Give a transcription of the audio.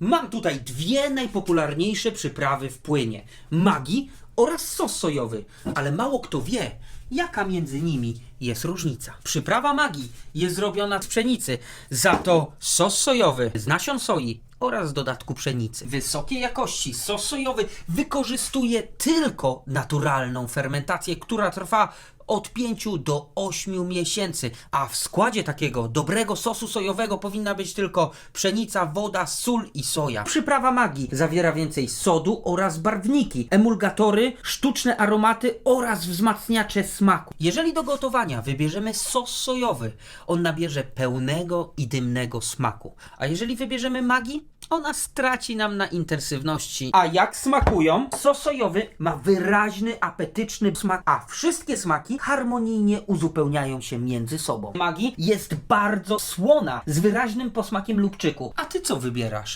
Mam tutaj dwie najpopularniejsze przyprawy w płynie. Magi oraz sos sojowy, ale mało kto wie, jaka między nimi jest różnica. Przyprawa magii jest zrobiona z pszenicy, za to sos sojowy z nasion soi oraz dodatku pszenicy. Wysokiej jakości sos sojowy wykorzystuje tylko naturalną fermentację, która trwa od 5 do 8 miesięcy, a w składzie takiego dobrego sosu sojowego powinna być tylko pszenica, woda, sól i soja. Przyprawa magii zawiera więcej sodu oraz barwniki, emulgatory, sztuczne aromaty oraz wzmacniacze smaku. Jeżeli do gotowania wybierzemy sos sojowy, on nabierze pełnego i dymnego smaku, a jeżeli wybierzemy magii, ona straci nam na intensywności. A jak smakują? Sos sojowy ma wyraźny, apetyczny smak, a wszystkie smaki harmonijnie uzupełniają się między sobą. Magii jest bardzo słona, z wyraźnym posmakiem lubczyku. A ty co wybierasz?